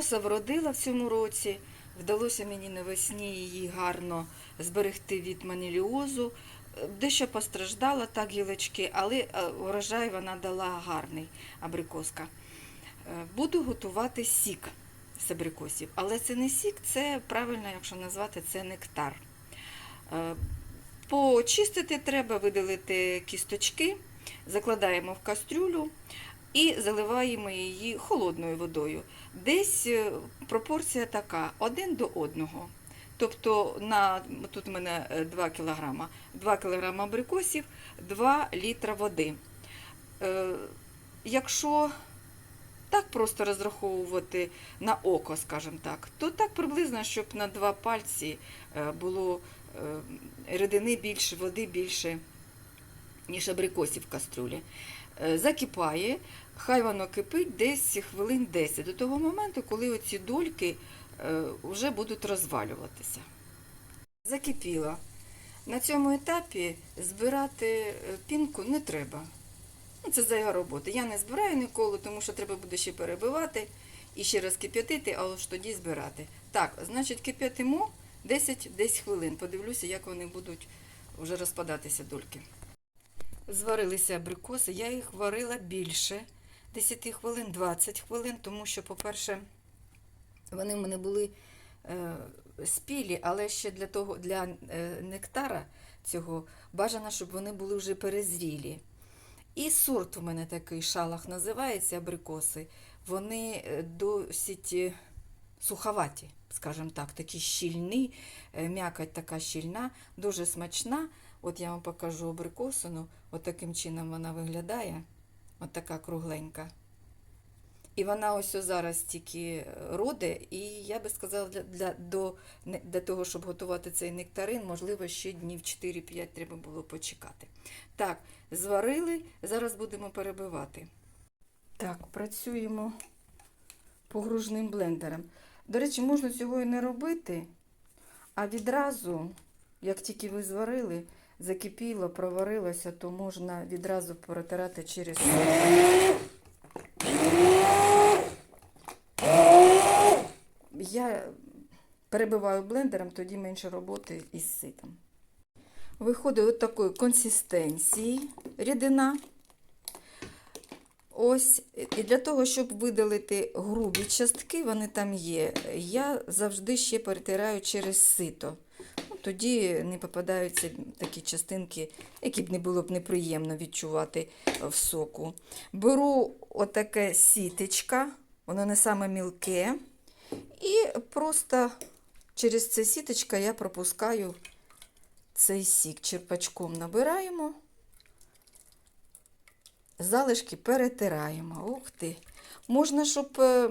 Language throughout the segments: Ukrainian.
Абрикоса вродила в цьому році. Вдалося мені навесні її гарно зберегти від маніліозу. Е, Дещо постраждала так гілочки, але е, урожай вона дала гарний абрикоска. Е, Буду готувати сік з абрикосів. Але це не сік, це правильно, якщо назвати, це нектар. Е, Почистити треба, видалити кісточки, закладаємо в кастрюлю і заливаємо її холодною водою. Десь е, пропорція така, один до одного. Тобто на, тут у мене е, 2 кг, 2 кг абрикосів, 2 літра води. Е, Якщо так просто розраховувати на око, скажімо так, то так приблизно, щоб на два пальці е, було рідини більше, води більше, ніж абрикосів в кастрюлі. Е, Закипає, хай воно кипить десь хвилин 10, до того моменту, коли оці дольки е, вже будуть розвалюватися. Закипіло. На цьому етапі збирати е, пінку не треба. Ну, це зайва робота. Я не збираю ніколи, тому що треба буде ще перебивати і ще раз кип'ятити, а ж тоді збирати. Так, значить, кип'ятимо 10 десь хвилин. Подивлюся, як вони будуть вже розпадатися дольки. Зварилися абрикоси, я їх варила більше 10 хвилин, 20 хвилин, тому що, по-перше, вони в мене були е, спілі, але ще для того, для е, нектара цього бажано, щоб вони були вже перезрілі. І сорт у мене такий шалах називається абрикоси. Вони е, досить е, суховаті, скажімо так, такі щільні, е, м'якоть така щільна, дуже смачна. От я вам покажу абрикосину, от таким чином вона виглядає, от така кругленька. І вона ось зараз тільки роде, і я би сказала, для, для, до, для того, щоб готувати цей нектарин, можливо, ще днів 4-5 треба було почекати. Так, зварили, зараз будемо перебивати. Так, працюємо погружним блендером. До речі, можна цього і не робити, а відразу, як тільки ви зварили, закипіло, проварилося, то можна відразу протирати через. Я перебиваю блендером, тоді менше роботи із ситом. Виходить от такої консистенції рідина. Ось, і для того, щоб видалити грубі частки, вони там є, я завжди ще перетираю через сито. Тоді не попадаються такі частинки, які б не було б неприємно відчувати в соку. Беру отаке сітечка, воно не саме мілке. І просто через це сіточка я пропускаю цей сік. Черпачком набираємо, залишки перетираємо. Ух ти! Можна, щоб е,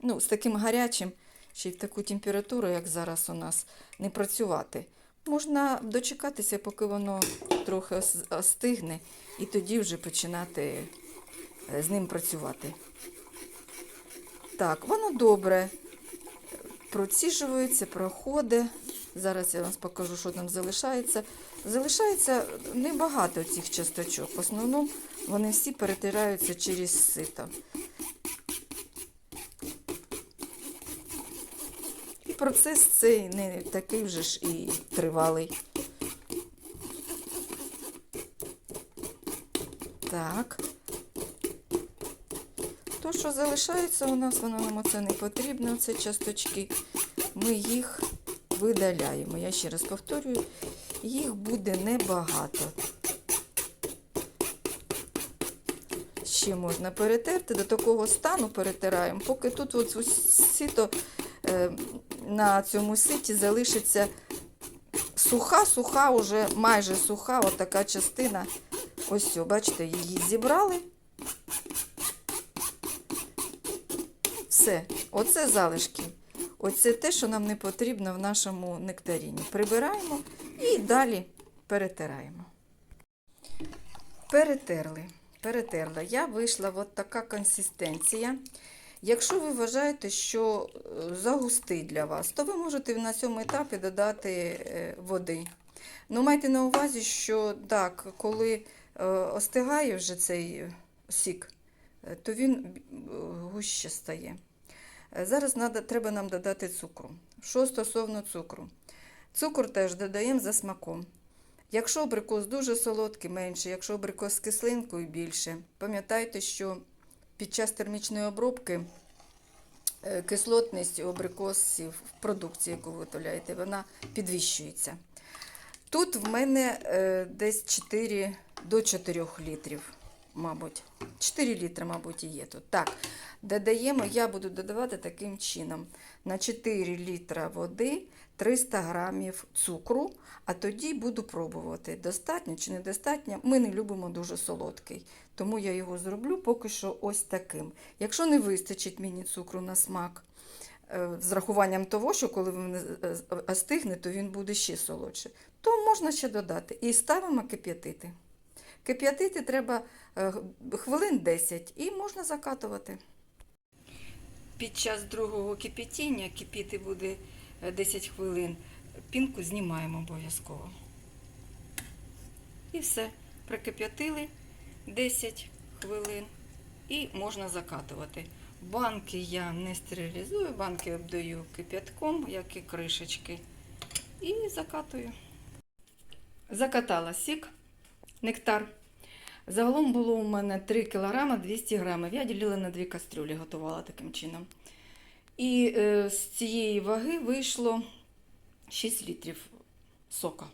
ну, з таким гарячим, ще й в таку температуру, як зараз у нас, не працювати. Можна дочекатися, поки воно трохи ос- остигне, і тоді вже починати е, з ним працювати. Так, воно добре проціжується, проходить. Зараз я вам покажу, що там залишається. Залишається небагато цих часточок. В основному вони всі перетираються через сито. Процес цей не такий вже ж і тривалий. Так. То, що залишається у нас, воно нам оце не потрібно, це часточки. Ми їх видаляємо. Я ще раз повторюю, їх буде небагато. Ще можна перетерти, до такого стану перетираємо, поки тут ось сито е, на цьому ситі залишиться суха, суха, уже майже суха, от частина. Ось, все, бачите, її зібрали. Все, оце залишки. Оце те, що нам не потрібно в нашому нектаріні. Прибираємо і далі перетираємо. Перетерли. Перетерла. Я вийшла от така консистенція. Якщо ви вважаєте, що е, загустий для вас, то ви можете на цьому етапі додати е, води. Ну, майте на увазі, що так, коли е, остигає вже цей сік, то він гуще стає. Зараз треба нам додати цукру. Що стосовно цукру? Цукор теж додаємо за смаком. Якщо абрикос дуже солодкий, менше, якщо абрикос з кислинкою більше. Пам'ятайте, що під час термічної обробки е, кислотність абрикосів в продукції, яку ви виготовляєте, вона підвищується. Тут в мене е, десь 4 до 4 літрів, мабуть. 4 літри, мабуть, і є тут. Так, додаємо, я буду додавати таким чином. На 4 літра води 300 грамів цукру, а тоді буду пробувати, достатньо чи недостатньо. Ми не любимо дуже солодкий, тому я його зроблю поки що ось таким. Якщо не вистачить мені цукру на смак, е, з рахуванням того, що коли він е, е, остигне, то він буде ще солодший, то можна ще додати. І ставимо кип'ятити. Кип'ятити треба е, хвилин 10 і можна закатувати. Під час другого кипятіння, кипіти буде е, 10 хвилин, пінку знімаємо обов'язково. І все. Прокип'ятили 10 хвилин і можна закатувати. Банки я не стерилізую, банки обдаю кип'ятком, як і кришечки. І закатую. Закатала сік, нектар. Загалом було у мене 3 кг 200 грамів. Я ділила на дві кастрюлі, готувала таким чином. І е, з цієї ваги вийшло 6 літрів сока.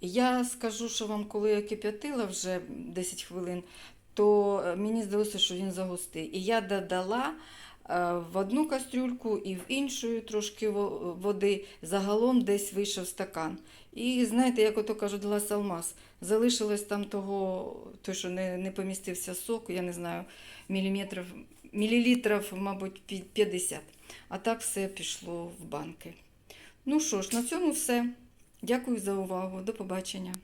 Я скажу, що вам, коли я кип'ятила вже 10 хвилин, то е, мені здалося, що він загустий. І я додала в одну кастрюльку і в іншу трошки води. Загалом десь вийшов стакан. І знаєте, як ото кажуть, лас алмаз. Залишилось там того, той, що не, не помістився сок, я не знаю, міліметрів, мілілітрів, мабуть, пі- 50. А так все пішло в банки. Ну що ж, на цьому все. Дякую за увагу. До побачення.